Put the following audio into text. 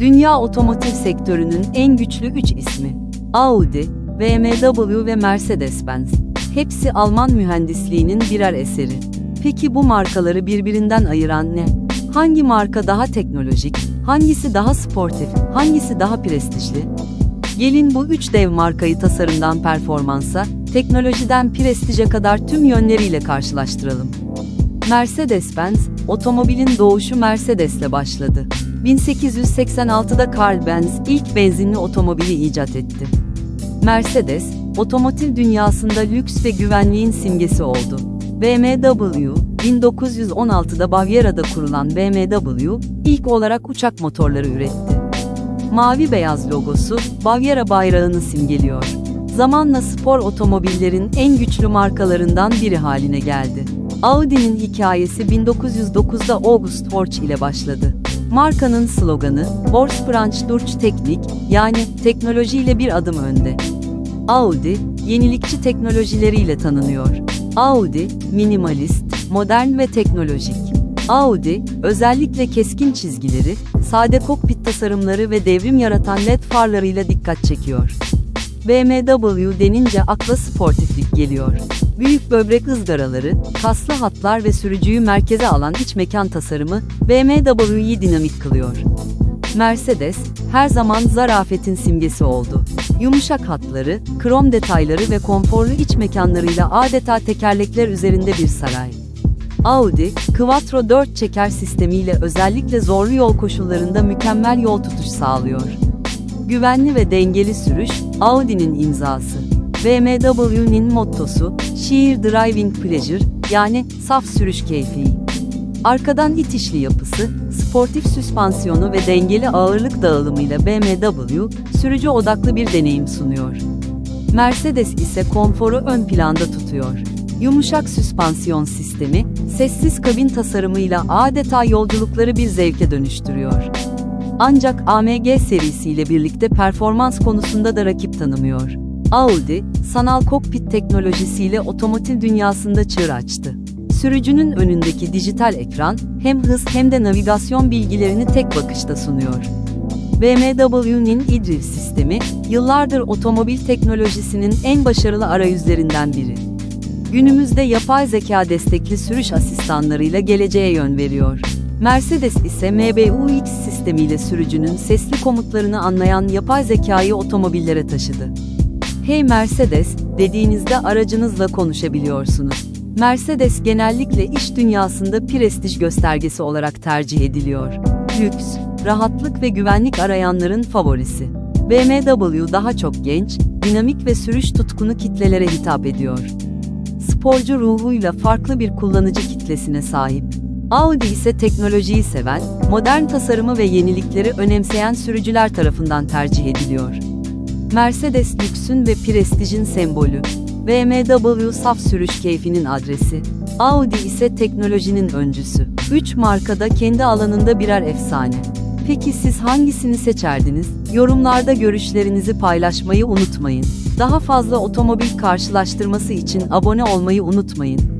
Dünya otomotiv sektörünün en güçlü 3 ismi. Audi, BMW ve Mercedes-Benz. Hepsi Alman mühendisliğinin birer eseri. Peki bu markaları birbirinden ayıran ne? Hangi marka daha teknolojik, hangisi daha sportif, hangisi daha prestijli? Gelin bu üç dev markayı tasarımdan performansa, teknolojiden prestije kadar tüm yönleriyle karşılaştıralım. Mercedes-Benz, otomobilin doğuşu Mercedes'le başladı. 1886'da Carl Benz ilk benzinli otomobili icat etti. Mercedes, otomotiv dünyasında lüks ve güvenliğin simgesi oldu. BMW, 1916'da Bavyera'da kurulan BMW, ilk olarak uçak motorları üretti. Mavi beyaz logosu, Bavyera bayrağını simgeliyor. Zamanla spor otomobillerin en güçlü markalarından biri haline geldi. Audi'nin hikayesi 1909'da August Horch ile başladı. Markanın sloganı, Vorsprung durch Teknik, yani teknolojiyle bir adım önde. Audi, yenilikçi teknolojileriyle tanınıyor. Audi, minimalist, modern ve teknolojik. Audi, özellikle keskin çizgileri, sade kokpit tasarımları ve devrim yaratan led farlarıyla dikkat çekiyor. BMW denince akla sportiflik geliyor. Büyük böbrek ızgaraları, kaslı hatlar ve sürücüyü merkeze alan iç mekan tasarımı BMW'yi dinamik kılıyor. Mercedes, her zaman zarafetin simgesi oldu. Yumuşak hatları, krom detayları ve konforlu iç mekanlarıyla adeta tekerlekler üzerinde bir saray. Audi, Quattro 4 çeker sistemiyle özellikle zorlu yol koşullarında mükemmel yol tutuş sağlıyor. Güvenli ve dengeli sürüş, Audi'nin imzası. BMW'nin mottosu, Sheer Driving Pleasure, yani saf sürüş keyfi. Arkadan itişli yapısı, sportif süspansiyonu ve dengeli ağırlık dağılımıyla BMW, sürücü odaklı bir deneyim sunuyor. Mercedes ise konforu ön planda tutuyor. Yumuşak süspansiyon sistemi, sessiz kabin tasarımıyla adeta yolculukları bir zevke dönüştürüyor. Ancak AMG serisiyle birlikte performans konusunda da rakip tanımıyor. Audi, sanal kokpit teknolojisiyle otomotiv dünyasında çığır açtı. Sürücünün önündeki dijital ekran, hem hız hem de navigasyon bilgilerini tek bakışta sunuyor. BMW'nin iDrive sistemi, yıllardır otomobil teknolojisinin en başarılı arayüzlerinden biri. Günümüzde yapay zeka destekli sürüş asistanlarıyla geleceğe yön veriyor. Mercedes ise MBUX sistemiyle sürücünün sesli komutlarını anlayan yapay zekayı otomobillere taşıdı. Hey Mercedes, dediğinizde aracınızla konuşabiliyorsunuz. Mercedes genellikle iş dünyasında prestij göstergesi olarak tercih ediliyor. Lüks, rahatlık ve güvenlik arayanların favorisi. BMW daha çok genç, dinamik ve sürüş tutkunu kitlelere hitap ediyor. Sporcu ruhuyla farklı bir kullanıcı kitlesine sahip. Audi ise teknolojiyi seven, modern tasarımı ve yenilikleri önemseyen sürücüler tarafından tercih ediliyor. Mercedes lüksün ve prestijin sembolü. BMW saf sürüş keyfinin adresi. Audi ise teknolojinin öncüsü. Üç markada kendi alanında birer efsane. Peki siz hangisini seçerdiniz? Yorumlarda görüşlerinizi paylaşmayı unutmayın. Daha fazla otomobil karşılaştırması için abone olmayı unutmayın.